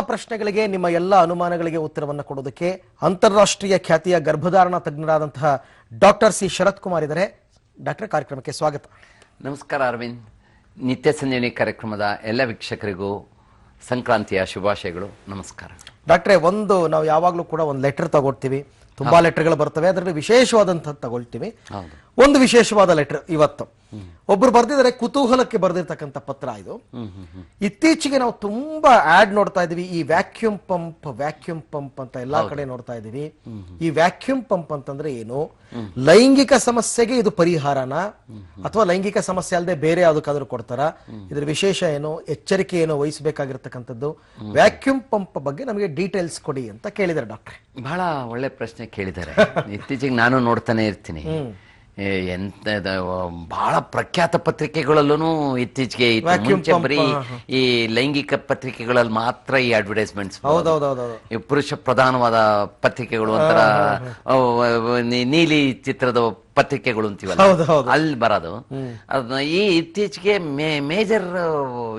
ಪ್ರಶ್ನೆಗಳಿಗೆ ನಿಮ್ಮ ಎಲ್ಲ ಅನುಮಾನಗಳಿಗೆ ಉತ್ತರವನ್ನು ಕೊಡೋದಕ್ಕೆ ಅಂತಾರಾಷ್ಟ್ರೀಯ ಖ್ಯಾತಿಯ ಗರ್ಭಧಾರಣ ತಜ್ಞರಾದಂತಹ ಡಾಕ್ಟರ್ ಸಿ ಶರತ್ ಕುಮಾರ್ ಇದ್ದಾರೆ. ಡಾಕ್ಟರ್, ಕಾರ್ಯಕ್ರಮಕ್ಕೆ ಸ್ವಾಗತ. ನಮಸ್ಕಾರ, ಅರವಿಂದ್. ನಿತ್ಯ ಸಂಜೀವಿನಿ ಕಾರ್ಯಕ್ರಮದ ಎಲ್ಲ ವೀಕ್ಷಕರಿಗೂ ಸಂಕ್ರಾಂತಿಯ ಶುಭಾಶಯಗಳು. ನಮಸ್ಕಾರ. ಡಾಕ್ಟ್ರೆ ಒಂದು ನಾವು ಯಾವಾಗಲೂ ಕೂಡ ಒಂದು ಲೆಟರ್ ತಗೊಳ್ತೀವಿ. ತುಂಬಾ ಲೆಟರ್ಗಳು ಬರ್ತವೆ ಅದರಲ್ಲಿ ವಿಶೇಷವಾದಂತಹ ತಗೊಳ್ತೀವಿ. ಒಂದು ವಿಶೇಷವಾದ ಲೆಟರ್ ಇವತ್ತು. ಒಬ್ರು ಬರ್ದಿದ್ದಾರೆ ಕುತೂಹಲಕ್ಕೆ ಬರೆದಿರ್ತಕ್ಕಂಥ ಪತ್ರ ಇದು. ಇತ್ತೀಚೆಗೆ ನಾವು ತುಂಬಾ ಆಡ್ ನೋಡ್ತಾ ಇದೀವಿ ಈ ವ್ಯಾಕ್ಯೂಮ್ ಪಂಪ್ ವ್ಯಾಕ್ಯೂಮ್ ಪಂಪ್ ಅಂತ ಎಲ್ಲಾ ಕಡೆ ನೋಡ್ತಾ ಇದೀವಿ ಈ ವ್ಯಾಕ್ಯೂಮ್ ಪಂಪ್ ಅಂತಂದ್ರೆ ಏನು? ಲೈಂಗಿಕ ಸಮಸ್ಯೆಗೆ ಇದು ಪರಿಹಾರನ? ಅಥವಾ ಲೈಂಗಿಕ ಸಮಸ್ಯೆ ಅಲ್ಲದೆ ಬೇರೆ ಯಾವ್ದಕ್ಕಾದ್ರೂ ಕೊಡ್ತಾರ? ಇದ್ರ ವಿಶೇಷ ಏನು? ಎಚ್ಚರಿಕೆ ಏನು ವಹಿಸಬೇಕಾಗಿರ್ತಕ್ಕಂಥದ್ದು? ವ್ಯಾಕ್ಯೂಮ್ ಪಂಪ್ ಬಗ್ಗೆ ನಮಗೆ ಡೀಟೇಲ್ಸ್ ಕೊಡಿ ಅಂತ ಕೇಳಿದ್ದಾರೆ ಡಾಕ್ಟ್ರೆ. ಬಹಳ ಒಳ್ಳೆ ಪ್ರಶ್ನೆ ಕೇಳಿದ್ದಾರೆ. ಇತ್ತೀಚೆಗೆ ನಾನು ನೋಡ್ತಾನೆ ಇರ್ತೀನಿ. ಎಂತ ಬಹಳ ಪ್ರಖ್ಯಾತ ಪತ್ರಿಕೆಗಳಲ್ಲೂ ಇತ್ತೀಚೆಗೆ ಇತ್ತು. ಮುಂಚೆ ಬರೀ ಈ ಲೈಂಗಿಕ ಪತ್ರಿಕೆಗಳಲ್ಲಿ ಮಾತ್ರ ಈ ಅಡ್ವರ್ಟೈಸ್ಮೆಂಟ್ಸ್ ಈ ಪುರುಷ ಪ್ರಧಾನವಾದ ಪತ್ರಿಕೆಗಳು ಒಂಥರ ನೀಲಿ ಚಿತ್ರದ ಪತ್ರಿಕೆಗಳು ಅಂತೀವಲ್ಲ. ಅಲ್ಲಿ ಬರೋದು. ಅದನ್ನ ಈ ಇತ್ತೀಚೆಗೆ ಮೇಜರ್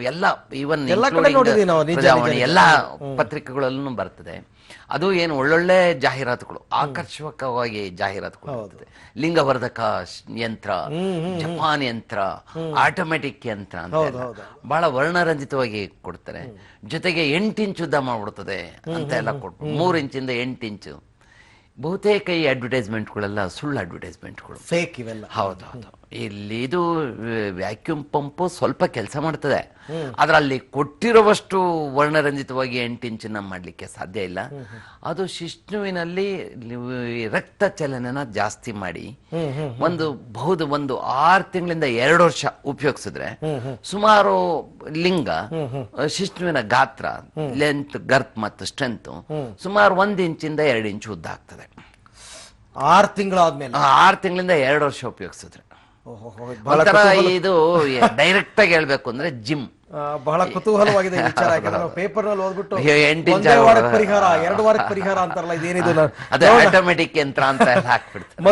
ಎಲ್ಲ ಈವನ್. ಎಲ್ಲ ಪತ್ರಿಕೆಗಳಲ್ಲೂ ಬರ್ತದೆ. ಅದು ಏನು ಒಳ್ಳೊಳ್ಳೆ ಜಾಹೀರಾತುಗಳು ಆಕರ್ಷಕವಾಗಿ ಜಾಹೀರಾತುಗಳು ಲಿಂಗವರ್ಧಕ ಯಂತ್ರ ಜಪಾನ್ ಯಂತ್ರ ಆಟೋಮೆಟಿಕ್ ಯಂತ್ರ ಅಂತ. ಬಹಳ ವರ್ಣರಂಜಿತವಾಗಿ ಕೊಡ್ತಾರೆ. ಜೊತೆಗೆ ಎಂಟು ಇಂಚು ಉದ್ದ ಮಾಡ್ಬಿಡ್ತದೆ ಅಂತ ಎಲ್ಲ ಕೊಟ್ಟು ಮೂರು ಇಂಚಿಂದ ಎಂಟು ಇಂಚು. ಬಹುತೇಕ ಈ ಅಡ್ವರ್ಟೈಸ್ಮೆಂಟ್ಗಳೆಲ್ಲ ಸುಳ್ಳು ಅಡ್ವರ್ಟೈಸ್ಮೆಂಟ್ಗಳು. ಫೇಕ್ ಇವೆಲ್ಲ. ಹೌದು ಹೌದು. ಇಲ್ಲಿ ಇದು ವ್ಯಾಕ್ಯೂಮ್ ಪಂಪ್ ಸ್ವಲ್ಪ ಕೆಲಸ ಮಾಡ್ತದೆ. ಅದರಲ್ಲಿ ಅಲ್ಲಿ ಕೊಟ್ಟಿರುವಷ್ಟು ವರ್ಣರಂಜಿತವಾಗಿ ಎಂಟು ಇಂಚಿನ ಮಾಡ್ಲಿಕ್ಕೆ ಸಾಧ್ಯ ಇಲ್ಲ. ಅದು ಶಿಷ್ಣುವಿನಲ್ಲಿ ರಕ್ತ ಚಲನನ ಜಾಸ್ತಿ ಮಾಡಿ ಒಂದು ಬಹುದು ಒಂದು ಆರು ತಿಂಗಳಿಂದ ಎರಡು ವರ್ಷ ಉಪಯೋಗಿಸಿದ್ರೆ ಸುಮಾರು ಲಿಂಗ ಶಿಷ್ಣುವಿನ ಗಾತ್ರ ಲೆಂತ್ ಗರ್ತ್ ಮತ್ತು ಸ್ಟ್ರೆಂತ್ ಸುಮಾರು ಒಂದ್ ಇಂಚಿಂದ ಎರಡು ಇಂಚು ಉದ್ದ ಆಗ್ತದೆ. ಆರು ತಿಂಗಳಾದ್ಮೇಲೆ. ಆರ್ ತಿಂಗಳಿಂದ ಎರಡು ವರ್ಷ ಉಪಯೋಗಿಸಿದ್ರೆ. ಒಂಥರ ಇದು ಡೈರೆಕ್ಟ್ ಆಗಿ ಹೇಳ್ಬೇಕು ಅಂದ್ರೆ ಜಿಮ್. ಬಹಳ ಕುತೂಹಲವಾಗಿದೆ ವಿಚಾರ. ಯಾಕಂದ್ರೆ ಪೇಪರ್ನಲ್ಲಿ ಓದ್ಬಿಟ್ಟು ಪರಿಹಾರ ಎರಡು ವಾರಕ್ಕೆ ಪರಿಹಾರ ಅಂತಾರಲ್ಲ ಇದೇನಿದು ಅದೇ ಆಟೋಮೆಟಿಕ್ ಯಂತ್ರ ಅಂತ ಹಾಕ್ಬಿಡ್ತಾರೆ.